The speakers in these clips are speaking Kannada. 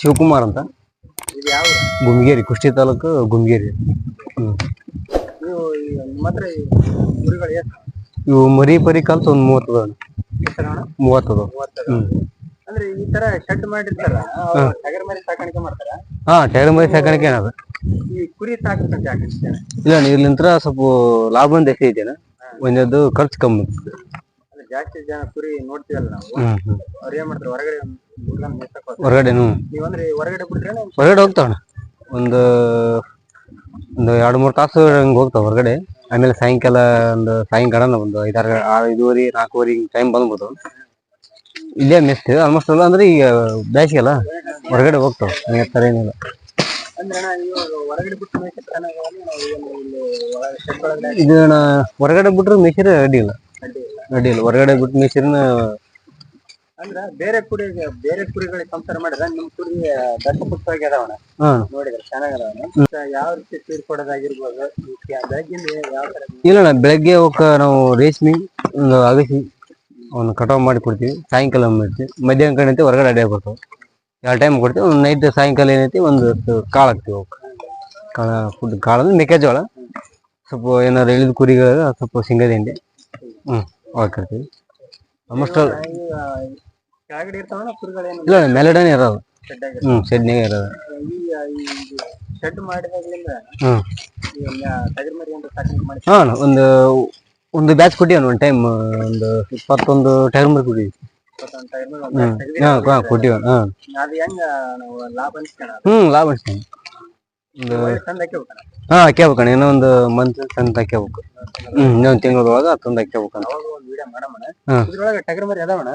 ಶಿವಕುಮಾರ್ ಅಂತ. ಇದು ಯಾವ ಊರು? ಗುಮ್ಗೇರಿ ಕುಷ್ಟಿ ತಾಲೂಕು ಗುಮ್ಗೇರಿ ಇವು ಮರಿ ಪರಿ ಕಲ್ತು ಒಂದ್ ಮೂವತ್ತದ. ಮೂವತ್ತದ. ಅಂದ್ರೆ ಈ ತರ ಶೆಡ್ ಮಾಡಿರ್ತಾರ ಟಗರ್ ಮರಿ ಸಾಕಾಣಿಕೆ ಮಾಡ್ತಾರ? ಹಾ ಟೈರ್ ಮರಿ ಸಾಕಾಣಿಕೆ ಏನದ? ಈ ಕುರಿ ಯಾಕೆ ಇಲ್ಲ ಇಲ್ಲಿಂತ್ರ ಸ್ವಲ್ಪ ಲಾಭ ಒಂದ್ ಐತೇನ ಒಂದದ್ದು ಖರ್ಚು ಕಮ್ಮಿ. ಅಂದ್ರೆ ಜಾಸ್ತಿ ಜನ ಕುರಿ ನೋಡ್ತೀವಲ್ಲ ನಾವು? ಹ್ಮ್ ಹ್ಮ್. ಅವ್ರು ಏನ್ ಮಾಡ್ತಾರೆ? ಹೊರಗಡೆ ಹುಡುಗನ್. ಹೊರಗಡೆನು. ನೀವಂದ್ರೆ ಹೊರಗಡೆ ಬಿಟ್ರೆ ಹೊರಗಡೆ ಹೋಗ್ತಾವಣ ಒಂದು ಒಂದು ಎರಡು ಮೂರು ತಾಸು ಹಂಗೆ ಹೋಗ್ತಾವ ಹೊರಗಡೆ. ಆಮೇಲೆ ಸಾಯಂಕಾಲ ಒಂದು ಸಾಯಂಕಾಲ ಒಂದು ಐದಾರು ಆರು ಐದುವರೆ ನಾಲ್ಕೂವರೆ ಟೈಮ್ ಬಂದ್ಬಿಡ್ತಾವ. ಇಲ್ಲೇ ಮೆಸ್ತೀವಿ ಆಲ್ಮೋಸ್ಟ್ ಅಲ್ಲ ಅಂದ್ರೆ ಈಗ ಬೇಸಿಗೆ ಅಲ್ಲ? ಹೊರಗಡೆ ಹೋಗ್ತಾವ. ಹಂಗೆ ಥರ ಏನಿಲ್ಲ. ಇದು ಹೊರಗಡೆ ಬಿಟ್ರೆ ಮೆಷಿನ್ ಅಡ್ಡಿಲ್ಲ ಅಡ್ಡಿಲ್ಲ ಹೊರಗಡೆ ಬಿಟ್ಟು ಮೆಷಿನ್ ಅಂದ್ರ ಬೇರೆ ಕುರಿ ಬೇರೆ ಕುರಿಗಳಿಗೆ ಕಂಪೇರ್ ಮಾಡಿದ್ರೆ ನಿಮ್ ಕುರಿ ದಟ್ಟಪುಟ್ಟವಾಗಿ ಅದಾವಣ ನೋಡಿದ್ರೆ ಚೆನ್ನಾಗದಾವಣ ಯಾವ ರೀತಿ ಫೀಡ್ ಕೊಡೋದಾಗಿರ್ಬೋದು ಬೆಳಗ್ಗಿಂದ ಯಾವ ತರ ಇಲ್ಲ ಅಣ್ಣ ಬೆಳಗ್ಗೆ ಅವಕ್ಕೆ ನಾವು ರೇಷ್ಮಿ ಒಂದು ಅಗಸಿ ಅವನ್ನ ಕಟಾವ್ ಮಾಡಿ ಕೊಡ್ತೀವಿ. ಸಾಯಂಕಾಲ ಮಾಡ್ತೀವಿ ಮಧ್ಯಾಹ್ನ ಕಡೆ ಅಂತ ಹೊರಗಡೆ ಅಡ್ಡಾಗಿ ಬರ್ತಾವೆ. ಎರಡು ಟೈಮ್ ಕೊಡ್ತೀವಿ, ಒಂದು ನೈಟ್ ಸಾಯಂಕಾಲ ಏನೈತಿ, ಒಂದು ಕಾಳು ಹಾಕ್ತೀವಿ ಅವಕ್ಕೆ. ಕಾಳ ಫುಡ್ ಕಾಳು ಅಂದ್ರೆ ಮೆಕ್ಕೆಜೋಳ. ಸ್ವಲ್ಪ ಏನಾರು ಇಳಿದ ಕುರಿಗಳ, ಸ್ವಲ್ಪ ಶೇಂಗದ ಹಿಂಡಿ ಹ್ಞೂ ಹಾಕಿರ್ತೀವಿ ಆಲ್ಮೋಸ್ಟ್ ಆಲ್ ಇಲ್ಲ, ಮೇಲೆಡನೇ ಇರೋದು. ಹ್ಞೂ ಶೆಡ್ನಾಗೆ ಇರೋದು. ಹ್ಞೂ ಹಾಂ, ಒಂದು ಒಂದು ಬ್ಯಾಚ್ ಕೊಟ್ಟಿವನು ಒಂದು ಟೈಮ್ ಒಂದು ಇಪ್ಪತ್ತೊಂದು ಟೈಮ್ ಮರಿ ಕೊಟ್ಟಿವಿ ಇಪ್ಪತ್ತೊಂದು ಟಗರ್ ಮರಿ ಹ್ಞೂ ಒಂದು ತೆಗ್ದಿರ ಹಾಂ ಹಾಂ ಕೊಟ್ಟಿವಿ. ಹಾಂ. ಅದು ಹೆಂಗ ನಾವು ಲಾಭ ಅಷ್ಟೇ ಒಂದು ಹಾಂ ಹಾಕ್ಯಬೇಕಣ್ಣ. ಒಂದು ಮಂತ್ ತಂದು ಹಾಕ್ಯಬೇಕು. ಹ್ಞೂ ಇನ್ನೊಂದು ತಿಂಗಳೊಳಗೆ ತಂದು ಹಾಕ್ಯಬೇಕಂತ ಅವಾಗ ಒಂದು ವಿಡಿಯೋ ಮಾಡೋಣ ಹ್ಮ್. ಇದ್ರೊಳಗೆ ಟಗರ್ ಮರಿ ಅದಾವಣ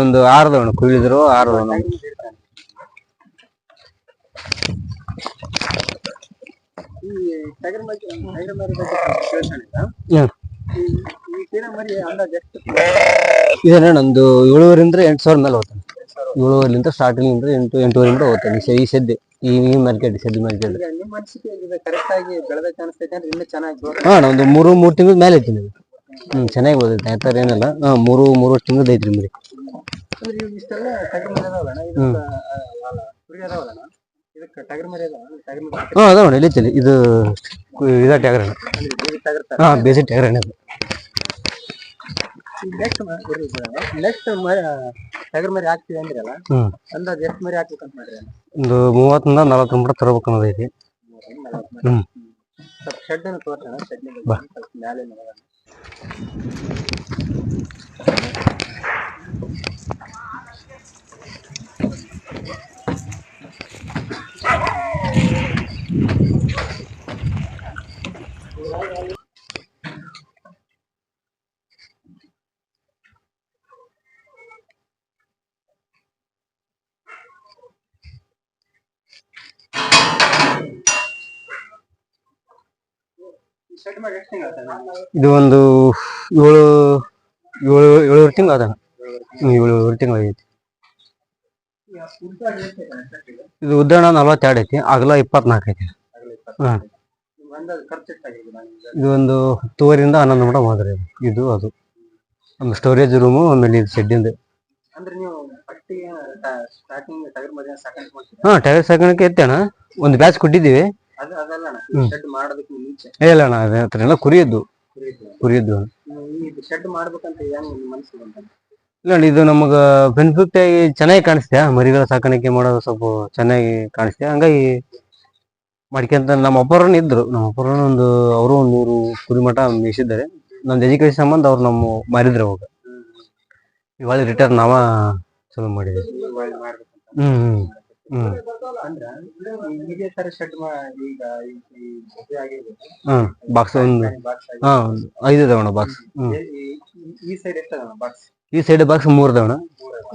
ಒಂದು ಆರದ ಅಣ್ಣ ಕುಯ್ಲಿದ್ರು ಆರು ಈ ಟಗರ್ ಮರಿ ಇರ್ತಾವೆ. ಈ ಟಗರ್ ಮರಿ ಟಗರ್ ಮರಿ ಬಗ್ಗೆ ಇದೇನ ನಮ್ದು ಏಳುವರಿಂದ ಎಂಟು ಸಾವಿರ ಮೇಲೆ ಹೋಗ್ತಾನೆ ಏಳುವರೆಲಿಂದ ಸ್ಟಾರ್ಟಿಂಗ್ ಇಂದ ಎಂಟು ಎಂಟೂವರೆಯಿಂದ ಹೋಗ್ತಾನೆ ಈ ಸದ್ದೆ ಈ ಸದ್ಯ ಈ ಈ ಮಾರ್ಕೆಟ್ ಸದ್ಯ ಮಾರ್ಕೆಟ್ ಹಾ ನಂದು ಮೂರು ಮೂರು ತಿಂಗಳ ಮೇಲೆ ಐತಿ ನೀವು ಹ್ಮ್ ಚೆನ್ನಾಗಿ ಓದೈತೆ. ಆ ಥರ ಏನಲ್ಲ. ಹಾಂ ಮೂರು ಮೂರು ತಿಂಗಳು ಐತ್ರಿ ಮರಿ ಹಾ ಟಗರ್ ಮರಿ ಇದು ಇದು ಇದ ಟ್ಯಾಗ್ರಣ ಹಾ ಬೇಸಿಕ್ ಟ್ಯಾಗ್ರ ಅದು ನೆಕ್ಸ್ಟ್ ನೆಕ್ಸ್ಟ್ ಟಗರ್ ಮರಿ ಹಾಕ್ತೀವಿ ಅಂದ್ರಲ್ಲ ಹ್ಮ್. ಅಂದಾಜ್ ಎಷ್ಟು ಮರಿ ಹಾಕ್ಬೇಕಂತ ಮಾಡ್ರಿ ಒಂದು ಮೂವತ್ತರಿಂದ ನಲವತ್ತು ಮಟ್ಟ ತರಬೇಕು ಅನ್ನೋದೈತಿ ಹ್ಞೂ ಸ್ವಲ್ಪ ಶೆಡ್ ಅನ್ನು ತೋರ್ಸೋಣ ಶೆಡ್. ಸ್ವಲ್ಪ ಮ್ಯಾಲೆ ಇದು ಒಂದು ಏಳು ಏಳು ಏಳುವರೆ ತಿಂಗಳು ಏಳು ಏಳುವರೆ ತಿಂಗಳು ಆಗೈತಿ. ಇದು? ಉದ್ದಣ ನಲವತ್ತೆರಡು ಐತಿ ಅಗಲ ಇಪ್ಪತ್ನಾಲ್ಕು ಐತಿ. ಹಾ? ಇದು ಒಂದು ಹತ್ತುವರಿಂದ ಹನ್ನೊಂದು ಮಟ ಮಾತ್ರ ಇದು. ಅದು. ಒಂದು ಸ್ಟೋರೇಜ್ ರೂಮು ಆಮೇಲೆ ಇದು ಶೆಡ್ಡಿಂದ ಹಾ ಟೈರ್ ಸಾಕಾಣಿಕೆ ಐತೆ ಅಣ್ಣ. ಒಂದು ಬ್ಯಾಚ್ ಕೊಟ್ಟಿದ್ದೀವಿ. ಇಲ್ಲ ಅಣ್ಣ ಅದೇ ಕುರಿಯದ್ದು. ಇಲ್ಲ ಅಣ್ಣ ಇದು ನಮಗ ಬೆನಿಫಿಟ್ ಆಗಿ ಚೆನ್ನಾಗಿ ಕಾಣಿಸ್ತೀಯ? ಮರಿಗಳ ಸಾಕಾಣಿಕೆ ಮಾಡೋದು ಸ್ವಲ್ಪ ಚೆನ್ನಾಗಿ ಕಾಣಿಸ್ತೀಯ? ಹಂಗಾಗಿ ಮಾಡ್ಕೊಂತ ನಮ್ಮ ಅಪ್ಪರನ್ನ ಇದ್ರು. ನಮ್ಮ ಅಪ್ಪರನ್ನ ಒಂದು ಅವರು ಒಂದು ನೂರು ಕುರಿ ಮಠ ಮೇಯಿಸಿದ್ದಾರೆ. ನಮ್ದು ಎಜುಕೇಶನ್ ಸಂಬಂಧ ಅವ್ರು ನಮ್ಮ ಮಾರಿದ್ರು ಅವಾಗ. ಇವಾಗ ರಿಟರ್ನ್ ನಾವ ಚಲೋ ಮಾಡಿದ್ವಿ ಹ್ಮ್ ಹ್ಮ್. ಬಾಕ್ಸ್ ಒಂದು. ಹಾ ಐದು ಬಾಕ್ಸ್ ಈ- ಸೈಡ್ ಬಾಕ್ಸ್ ಮೂರ್ ತಗೋಣ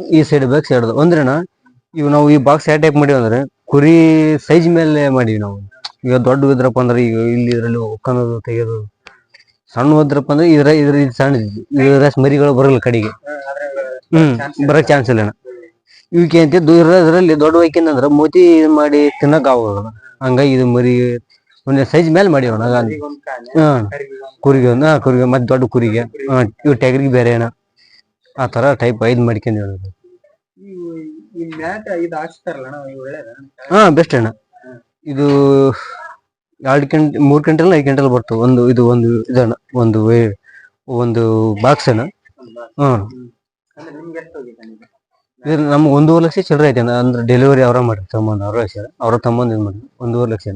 ಈ ಸೈಡ್ ಬಾಕ್ಸ್ ಎರಡು ಅಂದ್ರೆ ಇವ್ ನಾವು ಈ ಬಾಕ್ಸ್ ಯಾವ ಟೈಪ್ ಮಾಡಿವಿ ಅಂದ್ರೆ ಕುರಿ ಸೈಜ್ ಮೇಲೆ ಮಾಡಿವಿ ನಾವು. ಈಗ ದೊಡ್ಡ ಇದ್ರಪ್ಪ ಅಂದ್ರೆ ಈಗ ಇಲ್ಲಿ ಇದ್ರಲ್ಲಿ ಒಕ್ಕನದು ತೆಗೆಯೋದು ಸಣ್ಣ ಹೋದ್ರಪ್ಪ ಅಂದ್ರೆ ಇದ್ರ ಇದ್ರ ಇದು ಸಣ್ಣ ಇದ್ರ ಮರಿಗಳು ಬರಲ್ಲ ಕಡೆಗೆ. ಹ್ಮ್ ಬರಕ್ ಚಾನ್ಸ್ ಇಲ್ಲ. ಇವಕ್ಕೆ ಅಂತ ಇರೋದ್ರಲ್ಲಿ ದೊಡ್ಡ ವೈಕಿಂದ ಅಂದ್ರೆ ಮೋತಿ ಮಾಡಿ ತಿನ್ನಕ್ ಆಗೋದು. ಹಂಗಾಗಿ ಇದು ಮರಿ ಒಂದ್ ಸೈಜ್ ಮೇಲೆ ಮಾಡಿ ಅಣ್ಣ ಹಾಂ ಹಾ ಕುರಿಗೆ ಒಂದು ಕುರಿಗೆ ಮತ್ತೆ ದೊಡ್ಡ ಕುರಿಗೆ. ಹಾ ಇವು ಟೆಗರಿಗೆ ಬೇರೆ ಏನ. ಆ ತರ ಟೈಪ್ ಐದು ಮಾಡ್ಕೊಂಡು ಹೇಳೋದು ಹಾ ಬೆಸ್ಟ್ ಅಣ್ಣ. ಇದು ಎರಡು ಕ್ವಿಂಟ್ ಮೂರ್ ಕ್ವಿಂಟಲ್ ಐದು ಕ್ವಿಂಟಲ್ ಬರ್ತವೆ ಒಂದು ಇದು ಒಂದು ಇದಣ್ಣ ಒಂದು ಒಂದು ಬಾಕ್ಸ್ ಅಣ್ಣ. ಹ್ಮ್. ಅಂದ್ರೆ ನಿಮ್ಗೆ ಒಂದೂವರೆ ಲಕ್ಷ ಚಿಲ್ಲರೆ ಐತೆ ಅಂದ್ರೆ ಡೆಲಿವರಿ ಅವರ ಮಾಡಿ ತಗೊಂಬಂದು ಅವ್ರ ಲಕ್ಷ ಅವ್ರ ತಗೊಂಬಂದು ಇದು ಮಾಡಿ ಒಂದೂವರೆ ಲಕ್ಷ.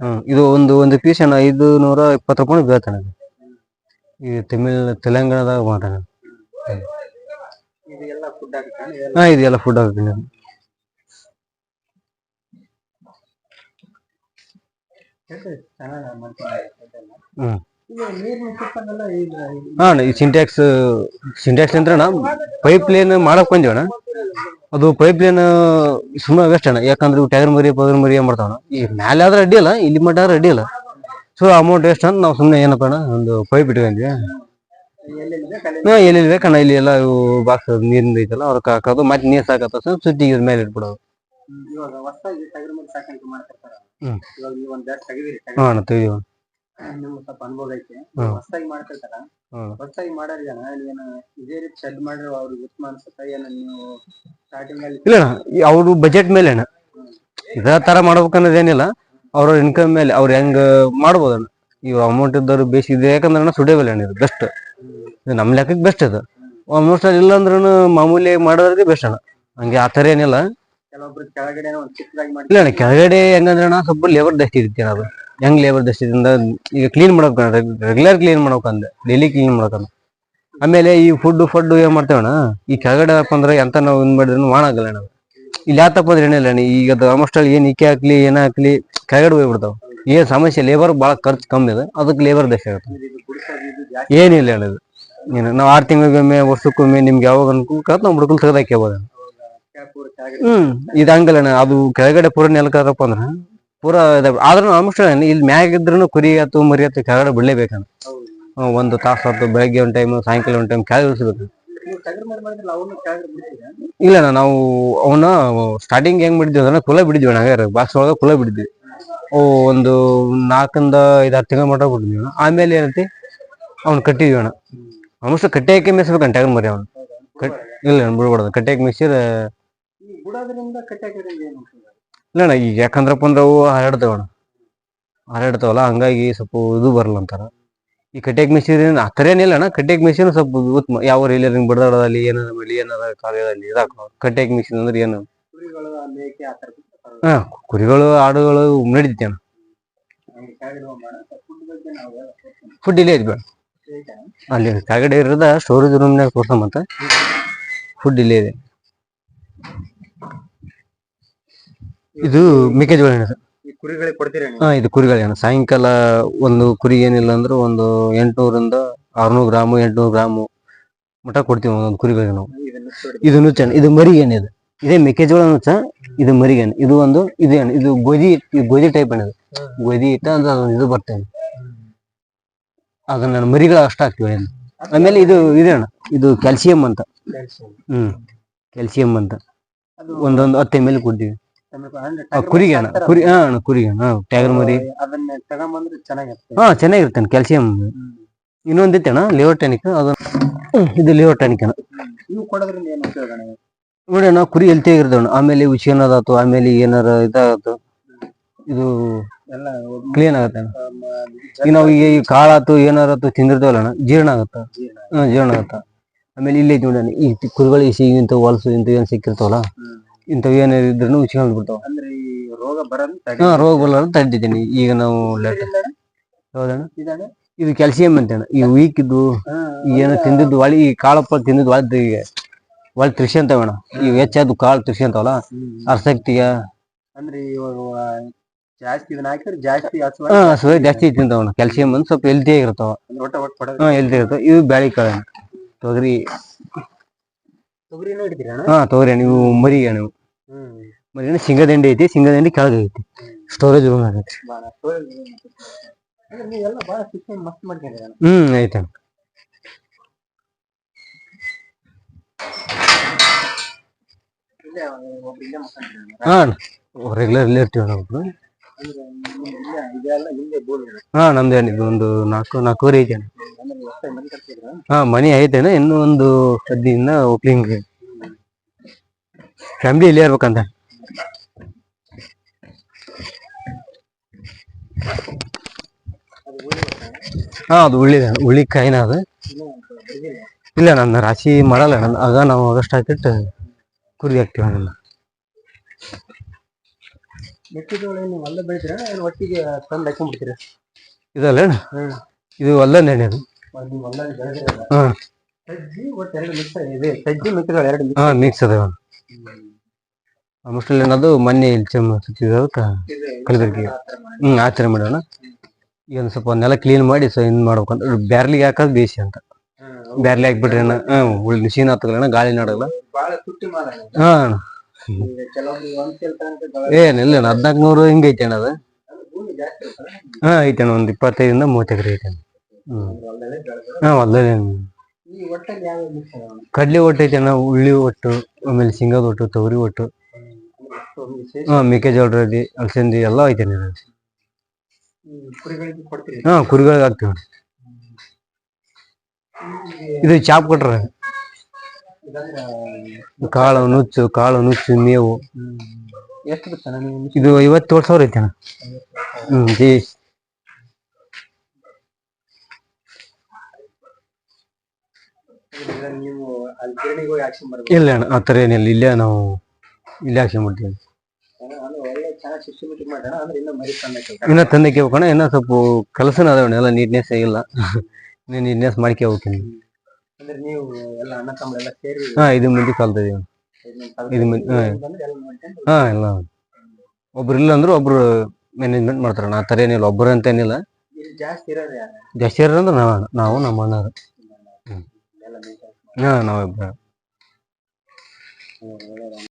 ಹ್ಞೂ ಇದು ಒಂದು ಒಂದು ಪೀಸ್ ಅಣ್ಣ ಐದು ನೂರ ಇಪ್ಪತ್ತು ರೂಪಾಯಿ ಬೀಳ್ತಾನೆ ಈ ತಮಿಳ್, ತೆಲಂಗಾಣದಾಗ ಮಾಡ್ತಾನೆ ಹಾ ಇದೆಲ್ಲ ಫುಡ್ ಹಾಕ್ತೀನಿ ಹ್ಮ್. ಹಾ ಸಿಂಟ್ಯಾಕ್ಸ್ ಸಿಂಟ್ಯಾಕ್ಸ್ ಅಂದ್ರೆ ಪೈಪ್ ಲೈನ್ ಮಾಡಕ್ ಬಂದಿವಿ ಅಣ್ಣ ಅದು ಪೈಪ್ ಲೈನ್ ಸುಮ್ಮನೆ ವೇಸ್ಟ್ ಅಣ್ಣ ಯಾಕಂದ್ರೆ ಇವು ಟೈರ್ ಮರಿ ಪಗರ್ ಮರಿ ಏನ್ ಮಾಡ್ತಾವಣ ಈ ಮ್ಯಾಲೆ ಆದ್ರೆ ಅಡ್ಡಿ ಅಲ್ಲ ಇಲ್ಲಿ ಮಟ್ಟ ಆದ್ರೆ ಅಡ್ಡಿ ಅಲ್ಲ. ಸೊ ಅಮೌಂಟ್ ವೇಸ್ಟ್ ಅಂತ ನಾವು ಸುಮ್ಮನೆ ಏನಪ್ಪ ಅಣ್ಣ ಒಂದು ಪೈಪ್ ಇಟ್ಕೊಂಡ್ವಿ ಹಾ ಎಲ್ಲಿ ಬೇಕಣ್ಣ ಇಲ್ಲಿ ಎಲ್ಲ ಇವು ಬಾಕ್ಸ್ ನೀರಿಂದ ಐತಲ್ಲ ಅವ್ರಕ್ಕೆ ಹಾಕೋದು ಮತ್ತೆ ನೀರ್ ಸಾಕತ್ತ ಸುದ್ದಿ ಇದ್ರ ಮೇಲೆ ಇಟ್ಬಿಡೋದು. ಹ್ಮ್. ಹಾ ಅಣ್ಣ ನಿಮ್ಗೆ ಸ್ವಲ್ಪ ಅನುಭವ ಐತೆ. ಹೊಸದಾಗಿ ಮಾಡ್ತಿರ್ತಾರ. ಹೊಸದಾಗಿ ಮಾಡೋರ್ ಜನ ಏನು ಇದೇ ರೀತಿ ಶೆಡ್ ಮಾಡಿರೋ ಅವ್ರಿಗೆ ಉತ್ತಮ ಅನ್ಸುತ್ತೆ? ಏನ ನೀವು ಸ್ಟಾರ್ಟಿಂಗ್ ಅಲ್ಲಿ ಇಲ್ಲ ಅವರು ಬಜೆಟ್ ಮೇಲೆ ಅಣ್ಣ. ಇದೇ ತರ ಮಾಡ್ಬೇಕನ್ನೋದೇನಿಲ್ಲ. ಅವ್ರ ಇನ್ಕಮ್ ಮೇಲೆ ಅವ್ರು ಹೆಂಗ್ ಮಾಡ್ಬೋದಣ್ಣ? ಈ ಅಮೌಂಟ್ ಇದ್ದವ್ರು ಬೇಸಿ ಇದೆ ಯಾಕಂದ್ರೆ ಸುಡೇಬಲ್ ಅಣ್ಣ ಇದು ಬೆಸ್ಟ್ ಇದು ನಮ್ಮ ಲೆಕ್ಕಕ್ಕೆ ಬೆಸ್ಟ್ ಅದು ಆಲ್ಮೋಸ್ಟ್ ಇಲ್ಲ ಅಂದ್ರೂ ಮಾಮೂಲಿ ಮಾಡೋದ್ರಿಗೆ ಬೆಸ್ಟ್ ಅಣ್ಣ. ಹಂಗೆ ಆ ಥರ ಏನಿಲ್ಲ. ಕೆಲವೊಬ್ರು ಕೆಳಗಡೆ ಇಲ್ಲ ಅಣ್ಣ ಕೆಳಗಡೆ ಹೆಂಗಂದ್ರೆ ಸ್ವಲ್ಪ ಲೇಬರ್ ಜಾಸ್ತಿ ಇರುತ್ತೆ ಅಣ್ಣ ಅದು ಹೆಂಗ್ ಲೇಬರ್ ದೃಷ್ಟಿಯಿಂದ ಈಗ ಕ್ಲೀನ್ ಮಾಡೋಕೆ ರೆಗ್ಯುಲರ್ ಕ್ಲೀನ್ ಮಾಡೋಕಂದೆ ಡೈಲಿ ಕ್ಲೀನ್ ಮಾಡೋಕಂದ ಆಮೇಲೆ ಈ ಫುಡ್ ಫುಡ್ ಏನ್ ಮಾಡ್ತೇವಣ್ಣ ಈ ಕೆಳಗಡೆ ಅಂದ್ರೆ ಎಂತ ನಾವು ಇನ್ ಮಾಡಿದ್ರು ಮಾಡಾಗಲ್ಲ ಅಣ್ಣ ಇಲ್ಲಿ ಯಾತಪ್ಪ ಅಂದ್ರೆ ಏನಿಲ್ಲ ಈಗ ಆಲ್ಮೋಸ್ಟ್ ಅಲ್ಲಿ ಏನ್ ಇಕ್ಕೆ ಹಾಕ್ಲಿ, ಏನ ಹಾಕ್ಲಿ, ಕೆಳಗಡೆ ಹೋಗ್ಬಿಡ್ತಾವ. ಏನ್ ಸಮಸ್ಯೆ ಲೇಬರ್ ಬಹಳ ಖರ್ಚು ಕಮ್ಮಿ ಇದೆ ಅದಕ್ಕೆ ಲೇಬರ್ ಜಾಸ್ತಿ ಆಗುತ್ತೆ. ಏನಿಲ್ಲ ಇದು. ಏನು, ನಾವು ಆರು ತಿಂಗಳಿಗೊಮ್ಮೆ, ವರ್ಷಕ್ಕೊಮ್ಮೆ ನಿಮ್ಗೆ ಯಾವಾಗ ಅನ್ಕೊಂಡ್ ನಾವು ಹುಡುಕಲ್ ತೆಗೆದು ಹಾಕ್ಯಬೋದು ಹ್ಮ್, ಇದು ಹಂಗಲ್ಲ ಅದು ಕೆಳಗಡೆ ಪೂರ ನೆಲಕದಪ್ಪ ಅಂದ್ರ ಪೂರಾ ಆದ್ರೂ ಆಲ್ಮೋಸ್ಟ್ ಇಲ್ಲಿ ಮ್ಯಾಗ ಇದ್ರೂ ಕುರಿ ಅಥವಾ ಮರಿ ಅಥವಾ ಕೆಳಗಡೆ ಬಿಡ್ಲೇಬೇಕಂತ. ಒಂದು ತಾಸು ಆತು ಬೆಳಗ್ಗೆ ಒಂದು ಟೈಮ್ ಸಾಯಂಕಾಲ ಒಂದು ಟೈಮ್ ಕೆಳಗೆ ಇಳಿಸ್ಬೇಕು. ಬಿಡ್ತೀರಾ? ಇಲ್ಲ ನಾವು ಅವನ್ನ ಸ್ಟಾರ್ಟಿಂಗ್ ಹೆಂಗ್ ಬಿಡಿದ್ವಿ ಅಂದ್ರೆ ಕುಲ ಬಿಡಿದ್ವಿ ಅಣ್ಣ ಬಾಕ್ಸ್ ಒಳಗ ಕುಲ ಬಿಡಿದ್ವಿ. ಓ ಒಂದು ನಾಲ್ಕರಿಂದ ಐದಾರು ತಿಂಗಳ ಮಟ್ಟ ಬಿಡಿದ್ವಿ ಅಣ್ಣ. ಆಮೇಲೆ ಏನೈತಿ ಅವ್ನು ಕಟ್ಟಿದ್ವಿ ಅಣ್ಣ. ಆಲ್ಮೋಸ್ಟ್ ಕಟ್ಟಿಯಾಕೆ ಮೇಯಿಸ್ಬೇಕಣ್ಣ ಟಗರ್ ಮರಿ ಅವನು. ಇಲ್ಲ ಬಿಡ್ಬಾರ್ದು. ಕಟ್ಟಿಯಾಕೆ ಮೇಯಿಸಿದ್ರೆ ಈ ಬಿಡೋದ್ರಿಂದ ಕಟ್ಟಾಕಿದ್ರಿಂದ ಏನು ಉಂಟು? ಇಲ್ಲ ಅಣ್ಣ ಈಗ ಯಾಕಂದ್ರಪ್ಪ ಅಂದ್ರೆ ಅವು ಹರಡ್ತಾವ ಅಣ್ಣ ಹರಡ್ತಾವಲ್ಲ ಹಂಗಾಗಿ ಸ್ವಲ್ಪ ಇದು ಬರಲ್ಲ ಅಂತಾರ. ಈ ಕಟ್ಟಿಯಾಗ ಮಿಷಿನ್ ಆ ಥರ ಏನಿಲ್ಲ ಅಣ್ಣ. ಕಟ್ಟೆಕ್ ಮಿಷಿನ್ ಸ್ವಲ್ಪ ಉತ್ತಮ ಯಾವ ರೈಲರಿಂಗ್ ಬಡದಾಡದಲ್ಲಿ, ಏನಾರ ಮಾಡಿ ಏನಾರ ಕಾರ್ಯದಲ್ಲಿ ಇದಾಕೋ ಕಟ್ಟೆಕ್ ಮಿಷಿನ್ ಅಂದ್ರೆ ಏನು? ಹಾ, ಕುರಿಗಳು, ಆಡುಗಳು ನಡೀತೈತೆ ಫುಡ್ ಇಲ್ಲೇ ಐತಿ ಬೇಡ? ಅಲ್ಲಿ ಕೆಳಗಡೆ ಇರೋದ ಸ್ಟೋರೇಜ್ ರೂಮ್ನಾಗ ತೋರ್ಸಮಂತ ಫುಡ್ ಇಲ್ಲೇ ಇದೆ. ಇದು ಮೆಕ್ಕೆಜೋಳ ಎಣ್ಣೆ ಸರ್. ಈ ಕುರಿಗಳಿಗೆ ಕೊಡ್ತೀರಾ ನೀವು? ಹಾ ಇದು ಕುರಿಗಳ ಎಣ್ಣೆ ಸಾಯಂಕಾಲ ಒಂದು ಕುರಿ ಏನಿಲ್ಲ ಅಂದ್ರೆ ಒಂದು ಎಂಟ್ನೂರಿಂದ ಆರ್ನೂರು ಗ್ರಾಮು ಎಂಟ್ನೂರು ಗ್ರಾಮು ಮಟ ಕೊಡ್ತೀವಿ ಒಂದೊಂದು ಕುರಿಗಳಿಗೆ ನಾವು. ಇದನ್ನ ನೋಡಿ ಇದು ನುಚ್ಚ ಎಣ್ಣೆ ಇದು ಇದು. ಇದೇ ಮೆಕ್ಕೆಜೋಳ ನುಚ್ಚ ಇದು ಮರಿ ಎಣ್ಣೆ ಇದು ಒಂದು ಇದು ಎಣ್ಣೆ ಇದು ಗೋಧಿ ಇದು ಗೋಧಿ ಟೈಪ್ ಎಣ್ಣೆ ಇದು. ಗೋಧಿ ಇಟ್ಟ ಅಂದ್ರೆ ಅದೊಂದು ಇದು ಬರ್ತೇನೆ ಅದನ್ನ ನಾನು ಮರಿಗಳು ಅಷ್ಟ ಹಾಕ್ತಿವಿ. ಆಮೇಲೆ ಇದು ಇದೆ ಅಣ್ಣ ಇದು ಕ್ಯಾಲ್ಸಿಯಂ ಅಂತ. ಹ್ಮ್. ಕ್ಯಾಲ್ಸಿಯಂ ಅಂತ. ಒಂದೊಂದು ಹತ್ತು ಎಂ ಎಲ್ ಕೊಡ್ತೀವಿ. ಕುರಿಗೆ ಅಣ್ಣ ಕುರಿ ಹಾ ಅಣ್ಣ ಕುರಿಗೆ ಹಾ ಟ್ಯಾಗರ್ ಮರಿ? ಅದನ್ನ ತಗೊಂಬಂದ್ರೆ ಚೆನ್ನಾಗಿರುತ್ತೆ. ಹಾ ಚೆನ್ನಾಗಿರ್ತೇನೆ ಕ್ಯಾಲ್ಸಿಯಂ. ಇನ್ನೊಂದಿತ್ತು ಅಣ್ಣ ಲಿವರ್ ಟಾನಿಕ್ ಅದು. ಇದು ಲಿವರ್ ಟಾನಿಕ್ ಅಣ್ಣ. ಕೊಡೋದ್ರಿಂದ ಏನು ಉಪಯೋಗ? ನೋಡಿ ಅಣ್ಣ ಕುರಿ ಹೆಲ್ತಿ ಆಗಿರ್ತಾವಣ್ಣ ಆಮೇಲೆ ಆಮೇಲೆ ಏನಾರ ಇದಾಗತ್ತು ಇದು ಎಲ್ಲ ಕ್ಲೀನ್ ಆಗತ್ತೆ ಈಗ ನಾವು ಈ ಕಾಳಾತು ಏನಾರತ್ತು ತಿಂದಿರ್ತಾವಲ್ಲ ಅಣ್ಣ ಜೀರ್ಣ ಆಗತ್ತ? ಜೀರ್ಣ. ಆಗತ್ತ? ಆಮೇಲೆ ಇಲ್ಲಿ ನೋಡಿ ಈ ಕುರಿಗಳು ಈ ಹೊಲಸು ಇಂತ ಏನ್ ಸಿಕ್ಕಿರ್ತಾವಲ್ಲ. ಇಂಥವು ಏನಾರ ಇದ್ರೂ ಉಚ್ಕೊಂಡ್ ಬಿಡ್ತಾವ. ಅಂದ್ರೆ ಈ ರೋಗ ಬರೋದು ಹಾ ರೋಗ ಬರೋದ್ ತಡ್ಡಿದ್ದೀನಿ ಈಗ ನಾವು ಹೌದಣ್ಣ ಇದು ಕ್ಯಾಲ್ಸಿಯಂ ಅಂತೇಣ ಈ ವೀಕ್ ಇದ್ದು ಏನೋ ತಿಂದಿದ್ದು ಒಳಿ ಈ ಕಾಳಪ್ಪ ತಿಂದಿದ್ದು ಒಳ್ದು ಈಗ ಒಳ್ಳೆ ಅಂತ ಅಂತವಣ್ಣ ಈಗ ಹೆಚ್ಚಾದ್ ಕಾಳು ತ್ರಿಷಿ ಅಂತವಲ್ಲ ಅರ್ಸಕ್ತಿಗ ಅಂದ್ರೆ ಇವಾಗ ಜಾಸ್ತಿ ಇದನ್ನ ಹಾಕಿದ್ರೆ ಜಾಸ್ತಿ ಹಸುವ ಜಾಸ್ತಿ ತಿಂತಾವಣ ಕ್ಯಾಲ್ಸಿಯಂ ಅಂದ್ರೆ ಸ್ವಲ್ಪ ಹೆಲ್ತಿ ಆಗಿರ್ತಾವ. ಹಾ ಇರ್ತಾವ ಇವು ಬ್ಯಾಳಿ ಕಾಳು. ತೊಗರಿ ತೊಗರಿ ತೊಗರಿನೂ ಹಿಡಿತೀರ ಹಾ ತೊಗರಿ ನೀವು ಮರಿಗೆ ಮರಿ ಅಣ್ಣ ಇವು ಹ್ಮ್. ಮರಿ ಅಣ್ಣ ಶೇಂಗಾದಂಡಿ ಐತಿ. ಸಿಂಗದಂಡಿ ಕೆಳಗೆ ಐತಿ ಸ್ಟೋರೇಜ್ ರೂಮ್ ಆಗೈತಿ ಹ್ಮ್ ಐತೆ ಹಾ ರೆಗ್ಯುಲರ್ ಇಲ್ಲೇ ಇರ್ತೀವಿ ನಾವು ಹಾ ನಮ್ದು ಇದು ಒಂದು ನಾಲ್ಕು ನಾಲ್ಕೂವರೆ ಐತೆ ಹಾ ಮನೆ ಐತೇನ ಇನ್ನೂ ಒಂದು ಸದ್ಯದಿಂದ ಓಪನಿಂಗ್ ಫ್ಯಾಮಿಲಿ ಇಲ್ಲೇ ಇರ್ಬೇಕಂತ. ಹಾ ಅದು ಉಳ್ಳಿದ ಉಳ್ಳಿ ಕಾಯಿನ ಅದು. ಇಲ್ಲ ನನ್ನ ರಾಶಿ ಮಾಡಲ್ಲ. ನನ್ನ ಆಗ ನಾವು ಆಗಸ್ಟ್ ಹಾಕಿಟ್ಟು ಕುರಿ ಹಾಕ್ತೀವಿ ಅದನ್ನ. ಇದಲ್ಲ? ಇದು ಅಲ್ಲಂದ ನೆನೆ ಅದು. ಹಾ ಮಿಕ್ಸ್ ಅದಾವ ಆಲ್ಮೋಸ್ಟ್ ಅನ್ನೋದು ಮೊನ್ನೆ ಇಲ್ಲಿ ಕಲಬೆರಕೆ ಹ್ಮ್, ಆಚರಣೆ ಮಾಡೋಣ. ಈಗ ಒಂದು ಸ್ವಲ್ಪ ನೆಲ ಕ್ಲೀನ್ ಮಾಡಿ ಸೊ ಇನ್ ಮಾಡ್ಬೇಕಂತ ಬ್ಯಾರ್ಲಿಗೆ ಹಾಕೋದು ಬೇಸಿ ಅಂತ. ಬ್ಯಾರ್ಲಿ ಹಾಕ್ಬಿಟ್ರೆ ಹ್ಮ್, ಉಳ್ ಮಿಷಿನ್ ಹತ್ತಲ್ಲ ಗಾಳಿ ನಾಡಲ್ಲ. ಹಾಂ. ಹಾ ಏನಿಲ್ಲ ಹದಿನಾಲ್ಕು ನೂರು ಹಿಂಗೆ ಐತೆ ಅಣ್ಣ ಅದು. ಹಾಂ ಹಾ ಐತೆ ಅಣ್ಣ, ಒಂದು ಇಪ್ಪತ್ತೈದರಿಂದ ಮೂವತ್ತು ಎಕರೆ ಐತೆ ಹ್ಞೂ ಅದಾವ ಕಡ್ಲಿ ಒಟ್ಟು ಐತೆ ಅಣ್ಣ, ಉಳ್ಳಿ ಒಟ್ಟು, ಆಮೇಲೆ ಶೇಂಗಾದ ಒಟ್ಟು, ತೊಗರಿ ಒಟ್ಟು. ಹಾ ಮೆಕ್ಕೆಜೋಳ ರದಿ ಅಲಸಂದಿ ಎಲ್ಲ ಐತೆ. ಈ ಕುರಿಗಳಿಗೆ ಕೊಡ್ತೀರಿ ಹಾ ಕುರಿಗಳಿಗೆ ಹಾಕ್ತೀವಿ ಅಣ್ಣ. ಇದು ಚಾಪ್ ಕೊಟ್ರ. ಕಾಳು ನುಚ್ಚು ಕಾಳು ನುಚ್ಚು ಮೇವು. ಎಷ್ಟು ಇದು ಐವತ್ತೇಳು ಸಾವಿರ ಐತೆ ಹ್ಮ್ ಜಿ. ಇಲ್ಲ ಅಣ್ಣ ಆ ಥರ ಏನಿಲ್ಲ. ಇಲ್ಲೇ ನಾವು ಇಲ್ಲೇ ಮಾಡ್ತೀವಿ ಇನ್ನ ತಂದಕ್ಕೆ ಇನ್ನ ಹೋಗೋಣ ಇನ್ನ ಸ್ವಲ್ಪ ಕೆಲಸನ ಅದಾವಣ್ಣ ಎಲ್ಲ ನೀಟ್ನೆಸ್ ಇಲ್ಲ. ಇನ್ನು ನೀಟ್ನೆಸ್ ಮಾಡ್ಕೆ ಹೋಗ್ತೀನಿ. ಹಾ ಇದು ಮಂದಿ ಕಲ್ತಿದೀವಿ ಇದು ಮಂದಿ ಹಾ. ಎಲ್ಲ ಮಾಡ್ಕೊಂಡು ಒಬ್ರು ಇಲ್ಲ ಅಂದ್ರೆ ಒಬ್ರು ಮ್ಯಾನೇಜ್ಮೆಂಟ್ ಮಾಡ್ತಾರಣ್ಣ ಆ ಥರ ಏನಿಲ್ಲ. ಒಬ್ಬರು ಅಂತ ಏನಿಲ್ಲ. ಇಲ್ಲಿ ಜಾಸ್ತಿ ಇರೋದು ನಾವು ನಾವು ನಮ್ಮ ಅಣ್ಣರು. ಹಾ ನಾವಿಬ್ಬರು